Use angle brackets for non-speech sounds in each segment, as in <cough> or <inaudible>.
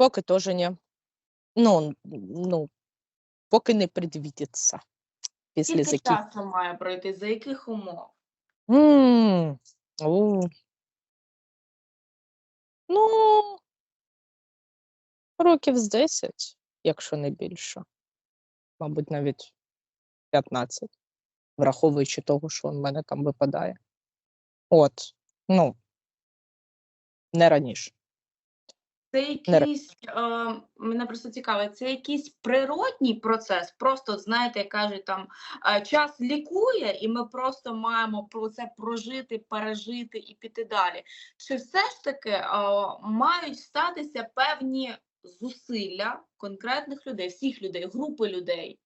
Поки теж ні. Ну, ну, поки не предвидиться після Скільки закін... часу має пройти? За яких умов? Ну, років з 10, якщо не більше. Мабуть, навіть 15, враховуючи того, що в мене там випадає. От, ну, не раніше. Це якийсь, е, мене просто цікавить, це якийсь природній процес. Просто знаєте, як кажуть, там е, час лікує, і ми просто маємо про це прожити, пережити і піти далі. Чи все ж таки е, мають статися певні зусилля конкретних людей, всіх людей, групи людей?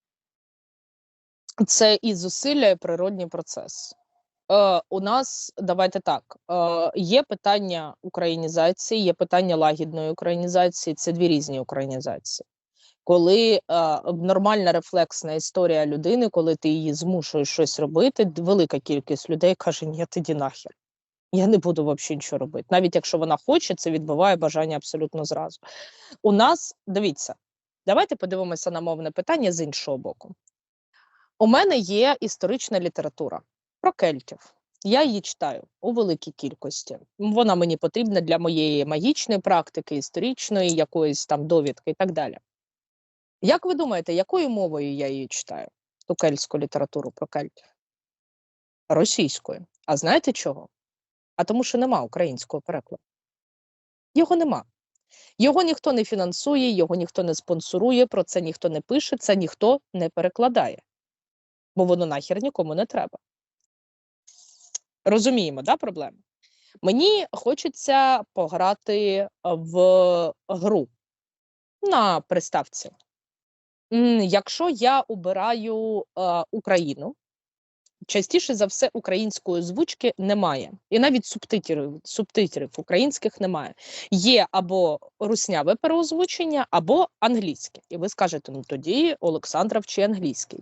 Це і зусилля, і природній процес. Е, у нас давайте так: е, є питання українізації, є питання лагідної українізації. Це дві різні українізації. Коли е, нормальна рефлексна історія людини, коли ти її змушуєш щось робити, велика кількість людей каже: Ні, ти нахер. Я не буду взагалі нічого робити. Навіть якщо вона хоче, це відбиває бажання абсолютно зразу. У нас дивіться, давайте подивимося на мовне питання з іншого боку. У мене є історична література про кельтів. Я її читаю у великій кількості. Вона мені потрібна для моєї магічної практики, історичної, якоїсь там довідки і так далі. Як ви думаєте, якою мовою я її читаю? Ту кельтську літературу про кельтів? Російською. А знаєте чого? А тому, що нема українського перекладу. Його нема. Його ніхто не фінансує, його ніхто не спонсорує, про це ніхто не пише, це ніхто не перекладає, бо воно нахер нікому не треба. Розуміємо, да, проблему? Мені хочеться пограти в гру на приставці. Якщо я обираю е, Україну, частіше за все української озвучки немає. І навіть субтитрів, субтитрів українських немає. Є або русняве переозвучення, або англійське. І ви скажете, ну тоді Олександра вчи англійський.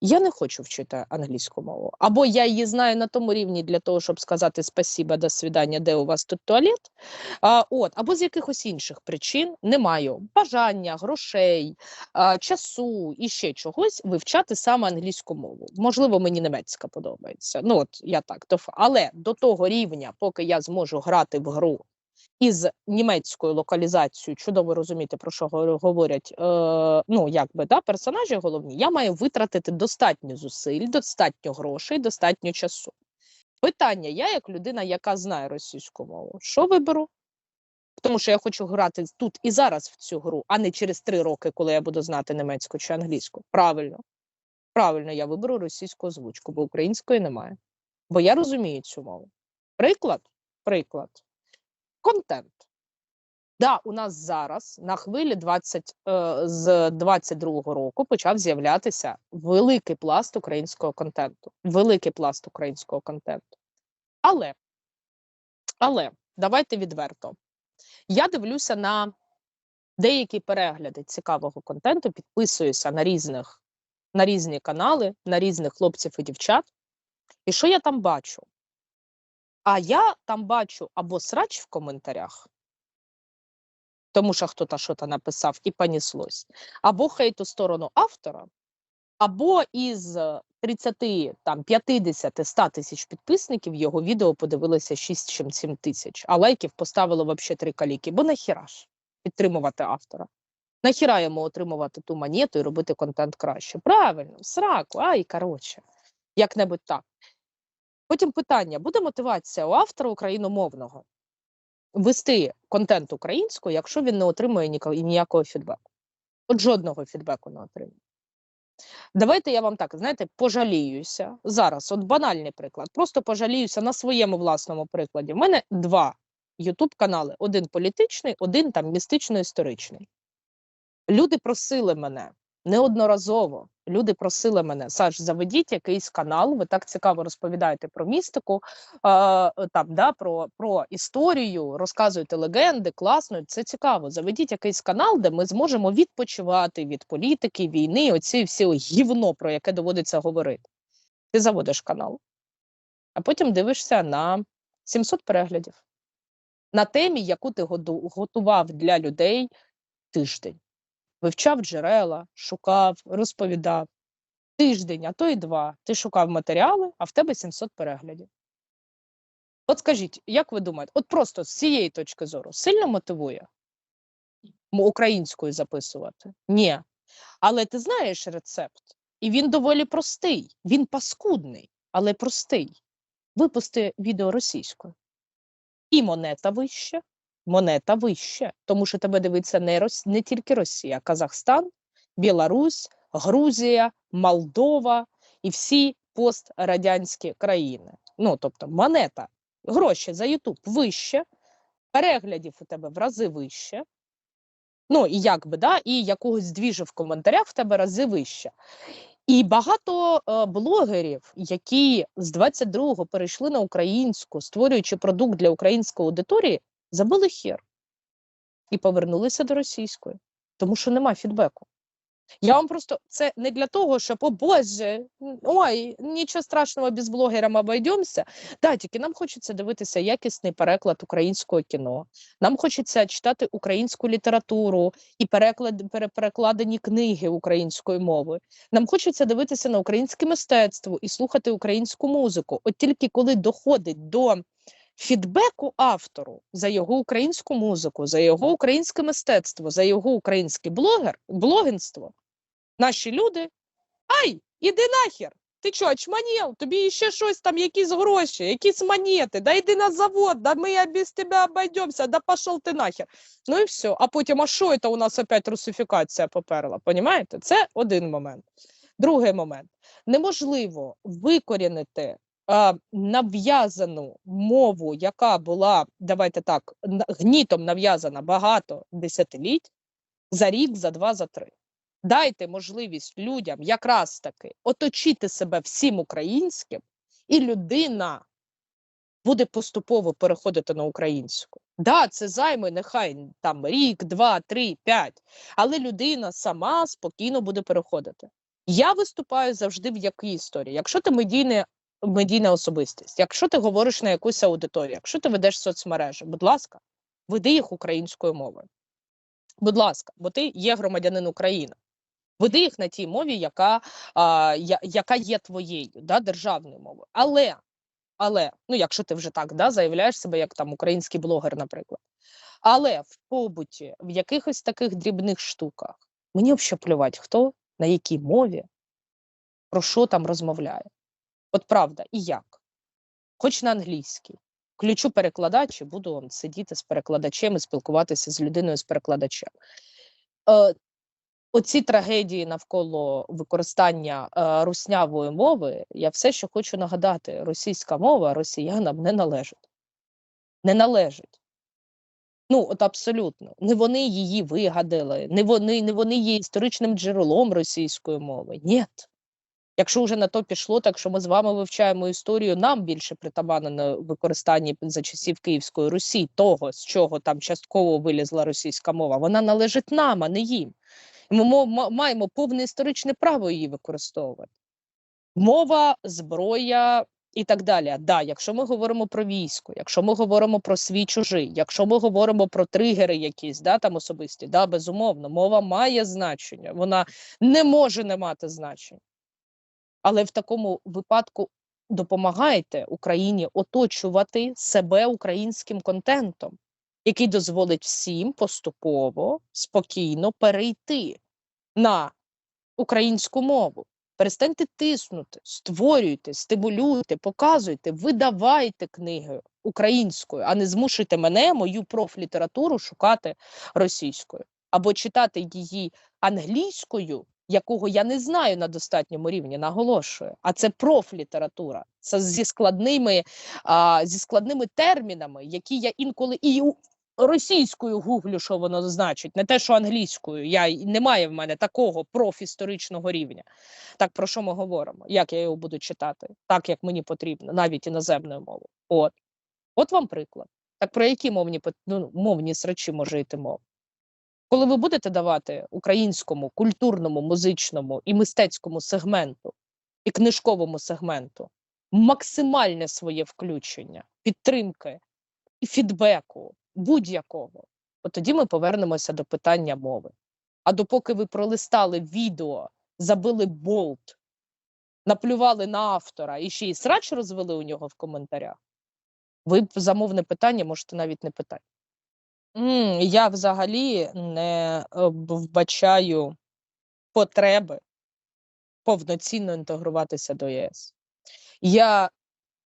Я не хочу вчити англійську мову. Або я її знаю на тому рівні для того, щоб сказати спасіба, до свидання, де у вас тут туалет. А, от, або з якихось інших причин не маю бажання, грошей, а, часу і ще чогось вивчати саме англійську мову. Можливо, мені німецька подобається. Ну от я так але до того рівня, поки я зможу грати в гру із німецькою локалізацією, чудово розуміти, про що говорять е, ну, якби, да, персонажі головні, я маю витратити достатньо зусиль, достатньо грошей, достатньо часу. Питання: я, як людина, яка знає російську мову, що виберу? Тому що я хочу грати тут і зараз в цю гру, а не через три роки, коли я буду знати німецьку чи англійську. Правильно, правильно, я виберу російську озвучку, бо української немає. Бо я розумію цю мову. Приклад, приклад. Контент. Да, у нас зараз на хвилі 20, е, з 22-го року почав з'являтися великий пласт українського контенту. Великий пласт українського контенту. Але, але давайте відверто. Я дивлюся на деякі перегляди цікавого контенту, підписуюся на різних на різні канали, на різних хлопців і дівчат. І що я там бачу? А я там бачу або срач в коментарях, тому що хтось щось написав і поніслось, або хейт у сторону автора, або із е, 30, там, 50, 100 тисяч підписників його відео подивилося 6 чим 7 тисяч, а лайків поставило взагалі три каліки. Бо нахіра ж підтримувати автора? Нахіра йому отримувати ту монету і робити контент краще? Правильно, в сраку, ай, коротше, як-небудь так. Потім питання: буде мотивація у автора україномовного вести контент українською, якщо він не отримує ніякого фідбеку? От жодного фідбеку не отримує. Давайте я вам так, знаєте, пожаліюся. Зараз, от банальний приклад, просто пожаліюся на своєму власному прикладі. В мене два youtube канали: один політичний, один там містично-історичний. Люди просили мене неодноразово. Люди просили мене, Саш, заведіть якийсь канал. Ви так цікаво розповідаєте про містику, е, там да про, про історію, розказуєте легенди, класно. Це цікаво. Заведіть якийсь канал, де ми зможемо відпочивати від політики, війни, оці всі гівно, про яке доводиться говорити. Ти заводиш канал, а потім дивишся на 700 переглядів. на темі, яку ти готував для людей тиждень. Вивчав джерела, шукав, розповідав. Тиждень, а то й два. Ти шукав матеріали, а в тебе 700 переглядів. От скажіть, як ви думаєте, от просто з цієї точки зору сильно мотивує українською записувати? Ні. Але ти знаєш рецепт, і він доволі простий. Він паскудний, але простий. Випусти відео російською. І монета вища, монета вища, тому що тебе дивиться не, Рос... не тільки Росія, Казахстан, Білорусь, Грузія, Молдова і всі пострадянські країни. Ну, тобто, монета, гроші за Ютуб вище, переглядів у тебе в рази вище. Ну, і як би, да, і якогось двіжу в коментарях в тебе рази вище. І багато е, блогерів, які з 22-го перейшли на українську, створюючи продукт для української аудиторії, забили хер і повернулися до російської, тому що нема фідбеку. Я вам просто це не для того, щоб о Боже, ой, нічого страшного без блогерам обійдемося. Да, тільки нам хочеться дивитися якісний переклад українського кіно. Нам хочеться читати українську літературу і переклад, пере- перекладені книги українською мовою. Нам хочеться дивитися на українське мистецтво і слухати українську музику. От тільки коли доходить до фідбеку автору за його українську музику, за його українське мистецтво, за його українське блогер, блогенство, наші люди. Ай, іди нахер! Ти чо, очманів? Тобі ще щось там, якісь гроші, якісь монети, да йди на завод, да ми без тебе обійдемося, да пошел ти нахер. Ну і все. А потім, а що це у нас опять русифікація поперла? Понімаєте? Це один момент. Другий момент. Неможливо викорінити нав'язану мову, яка була, давайте так, гнітом нав'язана багато десятиліть, за рік, за два, за три. Дайте можливість людям якраз таки оточити себе всім українським, і людина буде поступово переходити на українську. Да, це займе нехай там рік, два, три, п'ять, але людина сама спокійно буде переходити. Я виступаю завжди в якій історії. Якщо ти медійне, медійна особистість, якщо ти говориш на якусь аудиторію, якщо ти ведеш соцмережі, будь ласка, веди їх українською мовою. Будь ласка, бо ти є громадянин України. Веди їх на тій мові, яка, а, я, яка є твоєю, да, державною мовою. Але, але, ну якщо ти вже так да, заявляєш себе як там український блогер, наприклад. Але в побуті, в якихось таких дрібних штуках, мені взагалі плювати, хто на якій мові, про що там розмовляє. От правда, і як. Хоч на англійській. Включу перекладач і буду сидіти з перекладачем і спілкуватися з людиною з перекладачем. Е, оці трагедії навколо використання е, руснявої мови, я все ще хочу нагадати: російська мова росіянам не належить. Не належить. Ну, от абсолютно. Не вони її вигадали, не вони, не вони є історичним джерелом російської мови. Ні. Якщо вже на то пішло, так що ми з вами вивчаємо історію, нам більше притаманно використання за часів Київської Русі, того, з чого там частково вилізла російська мова, вона належить нам, а не їм. І Ми маємо повне історичне право її використовувати. Мова, зброя і так далі. Да, якщо ми говоримо про військо, якщо ми говоримо про свій чужий, якщо ми говоримо про тригери якісь, да, там особисті, да, безумовно, мова має значення, вона не може не мати значення. Але в такому випадку допомагайте Україні оточувати себе українським контентом, який дозволить всім поступово, спокійно перейти на українську мову. Перестаньте тиснути, створюйте, стимулюйте, показуйте, видавайте книги українською, а не змушуйте мене, мою профлітературу шукати російською або читати її англійською, якого я не знаю на достатньому рівні, наголошую. А це профлітература. Це зі складними, а, зі складними термінами, які я інколи і російською гуглю, що воно значить, не те, що англійською. Я немає в мене такого профісторичного рівня. Так про що ми говоримо? Як я його буду читати, так як мені потрібно, навіть іноземною мовою. От, от вам приклад. Так про які мовні ну, мовні срачі може йти мова? Коли ви будете давати українському культурному, музичному і мистецькому сегменту і книжковому сегменту максимальне своє включення, підтримки фідбеку будь-якого, от тоді ми повернемося до питання мови. А допоки ви пролистали відео, забили болт, наплювали на автора і ще й срач розвели у нього в коментарях, ви замовне питання можете навіть не питати. Я взагалі не вбачаю потреби повноцінно інтегруватися до ЄС. Я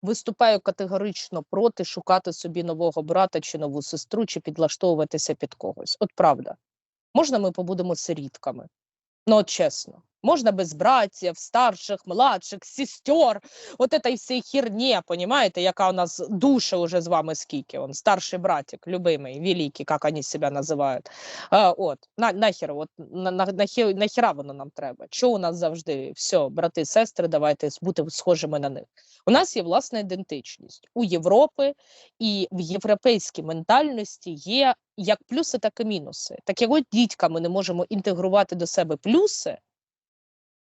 виступаю категорично проти шукати собі нового брата чи нову сестру, чи підлаштовуватися під когось. От правда. Можна ми побудемо сирітками? Ну, от чесно. Можна без братів, старших, младших, сестер, от этой всей херні, понімаєте, яка у нас душа уже з вами скільки. Он старший братик, любимий, великий, як вони себе називають. А, от, на, нахер, от, на, на, нахер, нахера воно нам треба? Чого у нас завжди все, брати, сестри, давайте бути схожими на них. У нас є власна ідентичність. У Європи і в європейській ментальності є як плюси, так і мінуси. Так як от дідька ми не можемо інтегрувати до себе плюси,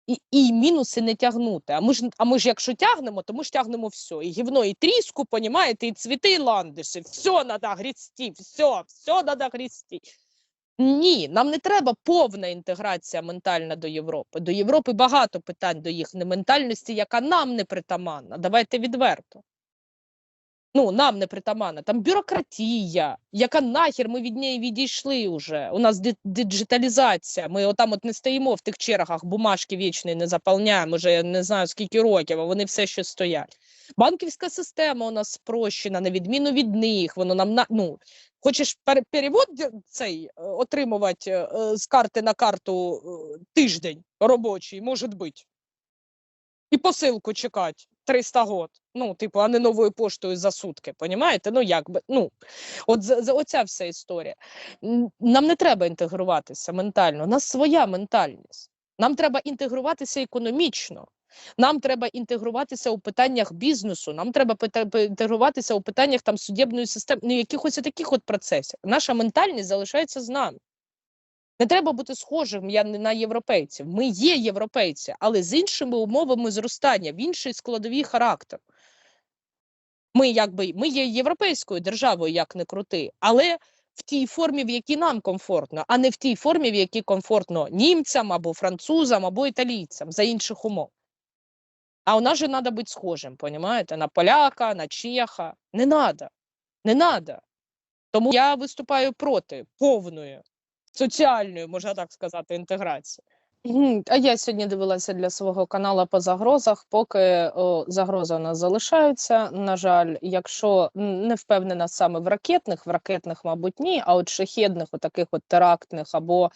і, і мінуси не тягнути. А ми ж а ми ж якщо тягнемо, то ми ж тягнемо все. І гівно, і тріску, понімаєте, і цвіти, і ландиші. Все треба грісти, все, все треба грісти. Ні, нам не треба повна інтеграція ментальна до Європи. До Європи багато питань до їхньої ментальності, яка нам не притаманна. Давайте відверто. Ну, нам не притаманна. Там бюрократія, яка нахер ми від неї відійшли вже. У нас диджиталізація. Ми отам от не стоїмо в тих чергах, бумажки вічні не заповняємо вже я не знаю скільки років, а вони все ще стоять. Банківська система у нас спрощена, на відміну від них. Воно нам на ну хочеш пер- перевод цей е, отримувати е, з карти на карту е, тиждень робочий, може бути. І посилку чекати 300 год. Ну, типу, а не новою поштою за сутки. Понімаєте? Ну, як би, ну, от за, оця вся історія. Нам не треба інтегруватися ментально. У нас своя ментальність. Нам треба інтегруватися економічно. Нам треба інтегруватися у питаннях бізнесу, нам треба інтегруватися у питаннях там судебної системи, ну якихось таких от процесів. Наша ментальність залишається з нами. Не треба бути схожим я не на європейців. Ми є європейці, але з іншими умовами зростання, в іншій складовій характер. Ми якби ми є європейською державою, як не крути, але в тій формі, в якій нам комфортно, а не в тій формі, в якій комфортно німцям або французам, або італійцям за інших умов. А у нас же треба бути схожим, понімаєте? На поляка, на чеха. Не треба. Не треба. Тому я виступаю проти повної соціальної, можна так сказати, інтеграції. А я сьогодні дивилася для свого каналу по загрозах. Поки о, загрози у нас залишаються. На жаль, якщо не впевнена саме в ракетних, в ракетних, мабуть, ні, а от шахедних, таких от терактних, або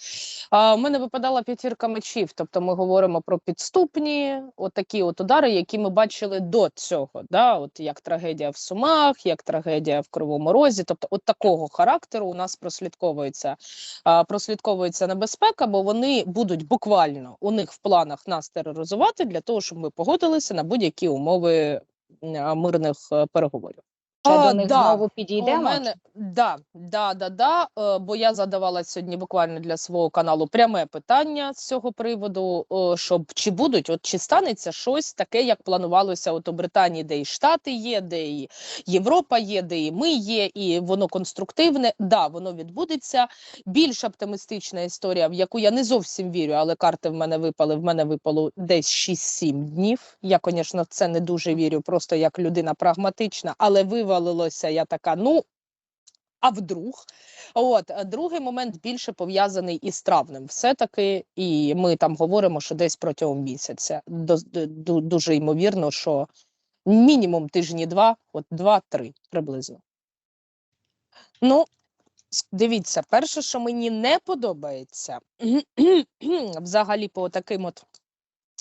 а, в мене випадала п'ятірка мечів. Тобто ми говоримо про підступні, отакі от удари, які ми бачили до цього. Да? От як трагедія в Сумах, як трагедія в Кривому Розі. Тобто, от такого характеру у нас прослідковується а, прослідковується небезпека, бо вони будуть буквально у них в планах нас тероризувати для того, щоб ми погодилися на будь-які умови мирних е, переговорів. Ще до них да. знову У підійдемо. мене да, да, да, да, е, бо я задавала сьогодні буквально для свого каналу пряме питання з цього приводу, е, щоб чи будуть, от чи станеться щось таке, як планувалося от у Британії, де і Штати є, де і Європа є, де і ми є, і воно конструктивне. Да, воно відбудеться. Більш оптимістична історія, в яку я не зовсім вірю, але карти в мене випали. В мене випало десь 6-7 днів. Я, звісно, в це не дуже вірю, просто як людина прагматична, але вивалилося я така, ну. А вдруг, от другий момент більше пов'язаний із травнем, все-таки, і ми там говоримо, що десь протягом місяця. Дуже ймовірно, що мінімум тижні два, от два-три приблизно. Ну, дивіться, перше, що мені не подобається, <clears throat> взагалі по таким от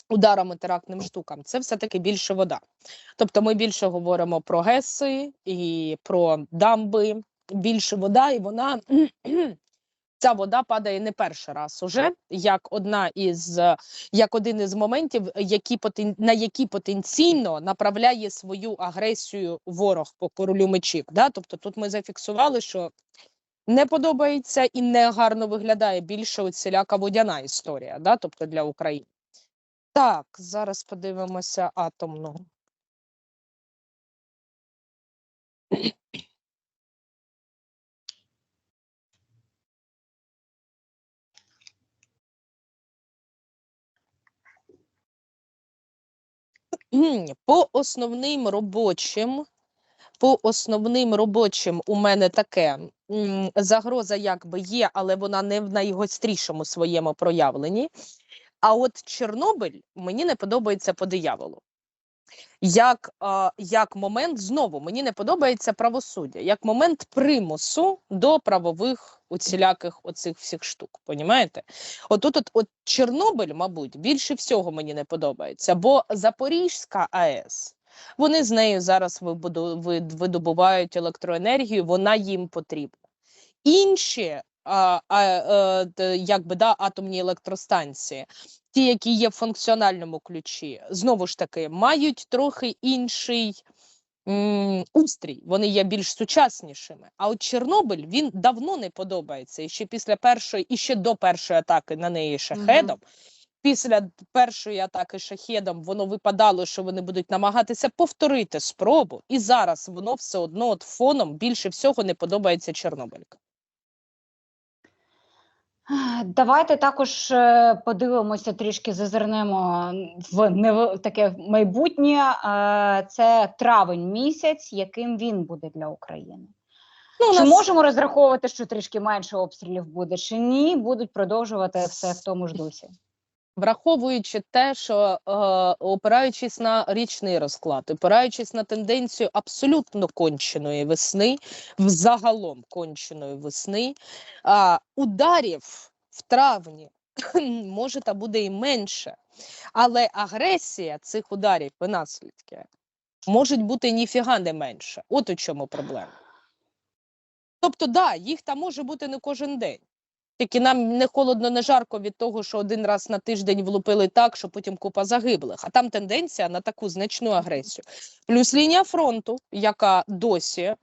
ударам і терактним штукам, це все-таки більше вода. Тобто ми більше говоримо про ГЕСи і про дамби, більше вода, і вона. <clears throat> Ця вода падає не перший раз уже, як одна із як один із моментів, які на які потенційно направляє свою агресію ворог по королю мечів. Да? Тобто тут ми зафіксували, що не подобається і не гарно виглядає більше оціляка водяна історія, да? тобто для України. Так, зараз подивимося атомну. По основним робочим, по основним робочим у мене таке загроза якби є, але вона не в найгострішому своєму проявленні. А от Чорнобиль мені не подобається по дияволу. Як, а, як момент знову мені не подобається правосуддя, як момент примусу до правових усіляких оцих всіх штук. Понімаєте? Отут, от, от Чорнобиль, мабуть, більше всього мені не подобається, бо Запорізька АЕС. Вони з нею зараз видобувають електроенергію, вона їм потрібна. Інші а, а, е, якби, да, атомні електростанції, ті, які є в функціональному ключі, знову ж таки, мають трохи інший м, устрій, вони є більш сучаснішими. А от Чорнобиль він давно не подобається. І ще після першої, і ще до першої атаки на неї шахедом. Після першої атаки шахедом воно випадало, що вони будуть намагатися повторити спробу, і зараз воно все одно от фоном більше всього не подобається Чорнобилька. Давайте також е, подивимося, трішки зазирнемо в нев- таке майбутнє. Е, Це травень місяць, яким він буде для України. Ну, Чи нас- можемо розраховувати, що трішки менше обстрілів буде, чи ні? Будуть продовжувати все в тому ж дусі. Враховуючи те, що е, опираючись на річний розклад, опираючись на тенденцію абсолютно конченої весни, взагалом конченої весни, а, ударів в травні <clears throat> може та буде і менше, але агресія цих ударів і наслідки можуть бути ніфіга не менше. От у чому проблема. Тобто, да, їх там може бути не кожен день. Тільки нам не холодно, не жарко від того, що один раз на тиждень влупили так, що потім купа загиблих. А там тенденція на таку значну агресію. Плюс лінія фронту, яка досі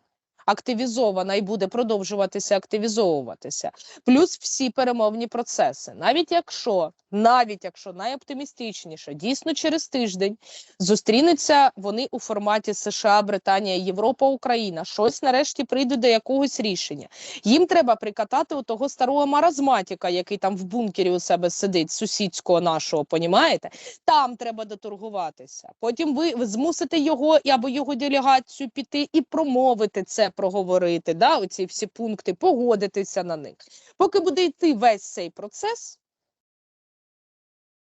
активізована і буде продовжуватися активізовуватися. Плюс всі перемовні процеси. Навіть якщо, навіть якщо найоптимістичніше, дійсно через тиждень зустрінуться вони у форматі США, Британія, Європа, Україна, щось нарешті прийдуть до якогось рішення. Їм треба прикатати у того старого маразматіка, який там в бункері у себе сидить, сусідського нашого, понімаєте? Там треба доторгуватися. Потім ви змусите його або його делегацію піти і промовити це, проговорити. Да, оці всі пункти, погодитися на них. Поки буде йти весь цей процес.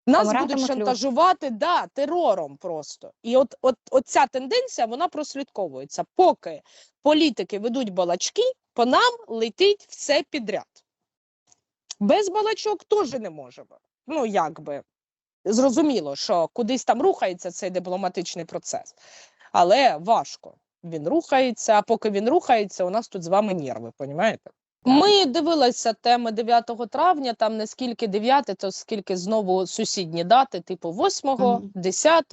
Нас Помиратиме будуть шантажувати да, терором просто. І от, от, от ця тенденція вона прослідковується. Поки політики ведуть балачки, по нам летить все підряд. Без балачок теж не можемо. Ну, якби зрозуміло, що кудись там рухається цей дипломатичний процес, але важко. Він рухається, а поки він рухається, у нас тут з вами нерви, понімаєте? Ми дивилися теми 9 травня, там не скільки 9, то скільки знову сусідні дати, типу 8, Мгм. 10,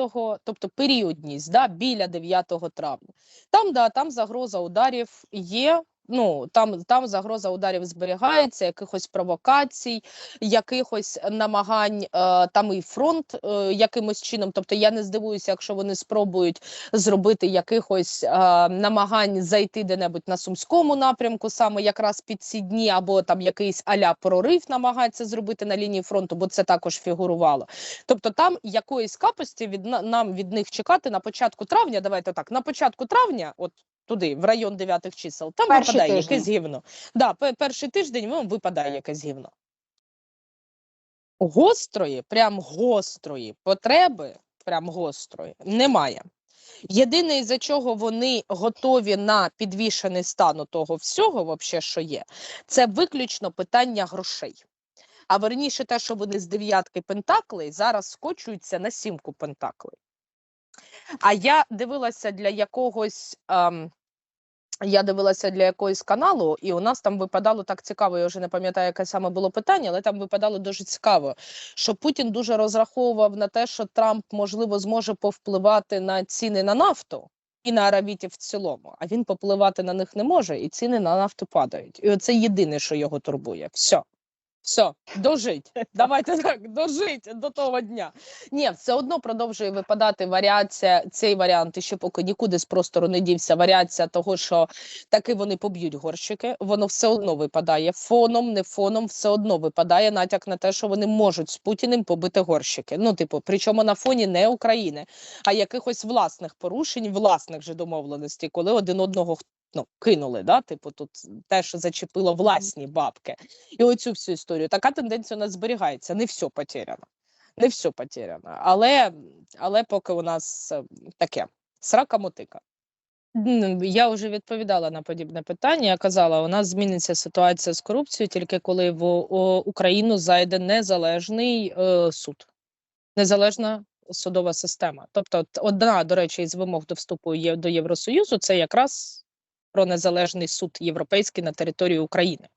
тобто періодність, да, біля 9 травня. Там, да, там загроза ударів є. Ну, там, там загроза ударів зберігається, якихось провокацій, якихось намагань, е, там і фронт е, якимось чином. Тобто я не здивуюся, якщо вони спробують зробити якихось е, намагань зайти де-небудь на сумському напрямку, саме якраз під ці дні, або там якийсь аля прорив намагаються зробити на лінії фронту, бо це також фігурувало. Тобто, там якоїсь капості від нам від них чекати на початку травня. Давайте так, на початку травня, от туди, в район дев'ятих чисел, там Перший випадає тиждень. якесь гівно. Да, перший тиждень вам випадає якесь гівно. Гострої, прям гострої потреби, прям гострої, немає. Єдине, із-за чого вони готові на підвішений стан того всього, вообще, що є, це виключно питання грошей. А верніше, те, що вони з дев'ятки пентаклей зараз скочуються на сімку пентаклей. А я дивилася для якогось. ем, я дивилася для якогось каналу, і у нас там випадало так цікаво. Я вже не пам'ятаю, яке саме було питання, але там випадало дуже цікаво, що Путін дуже розраховував на те, що Трамп можливо зможе повпливати на ціни на нафту і на аравітів в цілому. А він попливати на них не може, і ціни на нафту падають. І оце єдине, що його турбує. Все. Все, дожить. Давайте так, дожить до того дня. Ні, все одно продовжує випадати варіація, цей варіант, і ще поки нікуди з простору не дівся. Варіація того, що таки вони поб'ють горщики, воно все одно випадає. Фоном, не фоном, все одно випадає натяк на те, що вони можуть з Путіним побити горщики. Ну, типу, причому на фоні не України, а якихось власних порушень, власних же домовленостей, коли один одного ну, кинули. Да? Типу, тут те, що зачепило власні бабки. І оцю всю історію. Така тенденція у нас зберігається. Не все потеряно. Не все потеряно. Але, але поки у нас е, таке срака мотика. Я вже відповідала на подібне питання. Я казала, у нас зміниться ситуація з корупцією тільки коли в Україну зайде незалежний е, суд, незалежна судова система. Тобто, одна, до речі, із вимог до вступу є до Євросоюзу це якраз про незалежний суд європейський на території України.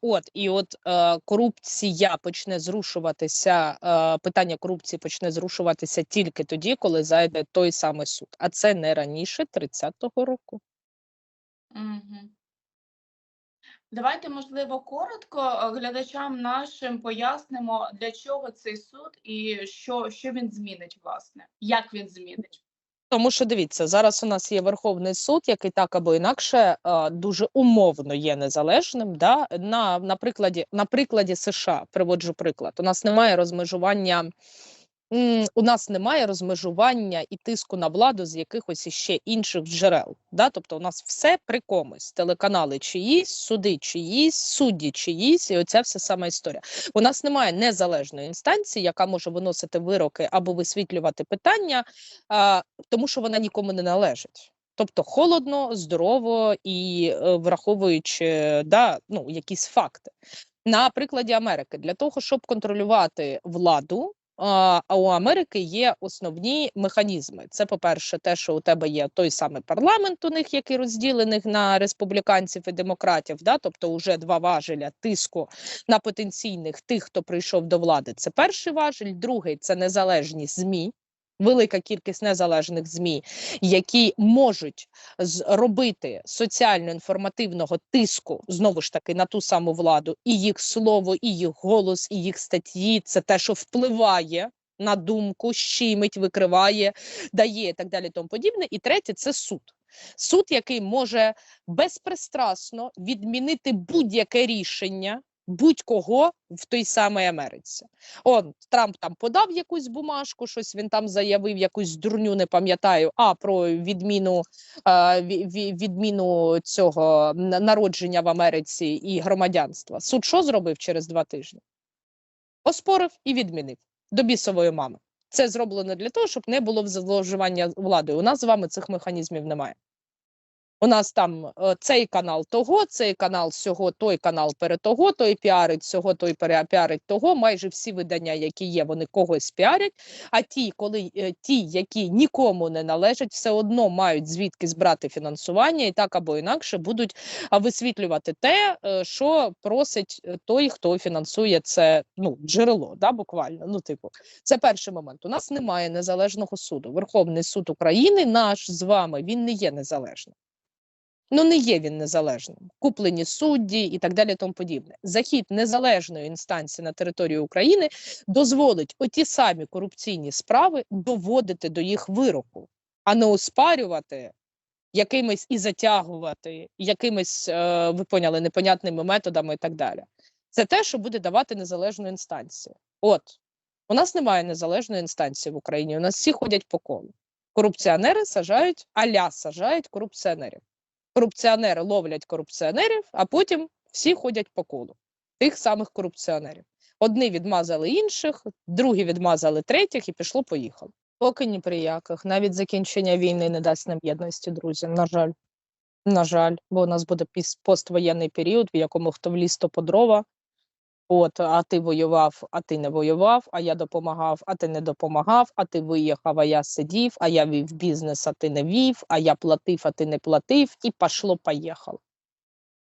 От і от е, корупція почне зрушуватися. Е, питання корупції почне зрушуватися тільки тоді, коли зайде той самий суд. А це не раніше 30-го року. Давайте, можливо, коротко е, глядачам нашим пояснимо, для чого цей суд і що, що він змінить, власне, як він змінить. Тому що дивіться, зараз у нас є Верховний суд, який так або інакше дуже умовно є незалежним. Да? На, на, прикладі, на прикладі США приводжу приклад. У нас немає розмежування. У нас немає розмежування і тиску на владу з якихось іще інших джерел. Да? Тобто, у нас все при комусь: телеканали чиїсь, суди чиїсь, судді чиїсь, і оця вся сама історія. У нас немає незалежної інстанції, яка може виносити вироки або висвітлювати питання, а, тому що вона нікому не належить. Тобто холодно, здорово і е, враховуючи да, ну, якісь факти. На прикладі Америки, для того, щоб контролювати владу, а у Америки є основні механізми. Це, по-перше, те, що у тебе є той самий парламент, у них який розділений на республіканців і демократів, да? тобто вже два важеля тиску на потенційних тих, хто прийшов до влади. Це перший важель, другий це незалежні ЗМІ. Велика кількість незалежних змі, які можуть зробити соціально-інформативного тиску знову ж таки на ту саму владу, і їх слово, і їх голос, і їх статті це те, що впливає на думку, щимить, викриває, дає і так далі. Тому подібне. І третє це суд. Суд, який може безпристрасно відмінити будь-яке рішення будь-кого в той самій Америці. Он Трамп там подав якусь бумажку, щось він там заявив, якусь дурню, не пам'ятаю. А про відміну е, ві- ві- відміну цього народження в Америці і громадянства. Суд що зробив через два тижні? Оспорив і відмінив до бісової мами. Це зроблено для того, щоб не було зловживання владою. У нас з вами цих механізмів немає. У нас там е, цей канал того, цей канал сього, той канал перед того, той піарить цього, той піарить того. Майже всі видання, які є, вони когось піарять. А ті, коли е, ті, які нікому не належать, все одно мають звідки збрати фінансування, і так або інакше будуть висвітлювати те, е, що просить той, хто фінансує це ну, джерело, да, буквально. Ну, типу, це перший момент. У нас немає незалежного суду. Верховний суд України, наш з вами, він не є незалежним. Ну, не є він незалежним. Куплені судді і так далі, тому подібне. Захід незалежної інстанції на територію України дозволить оті самі корупційні справи доводити до їх вироку, а не оспарювати якимись і затягувати якимись, е, ви поняли, непонятними методами і так далі. Це те, що буде давати незалежну інстанцію. От у нас немає незалежної інстанції в Україні. У нас всі ходять по колу. Корупціонери сажають, аля сажають корупціонерів. Корупціонери ловлять корупціонерів, а потім всі ходять по колу тих самих корупціонерів. Одні відмазали інших, другі відмазали третіх, і пішло поїхало. Поки ні при яких. Навіть закінчення війни не дасть нам єдності, друзі. На жаль. На жаль, бо у нас буде поствоєнний період, в якому хто вліз, то по дрова. От, а ти воював, а ти не воював, а я допомагав, а ти не допомагав, а ти виїхав, а я сидів, а я вів бізнес, а ти не вів, а я платив, а ти не платив, і пішло поїхало.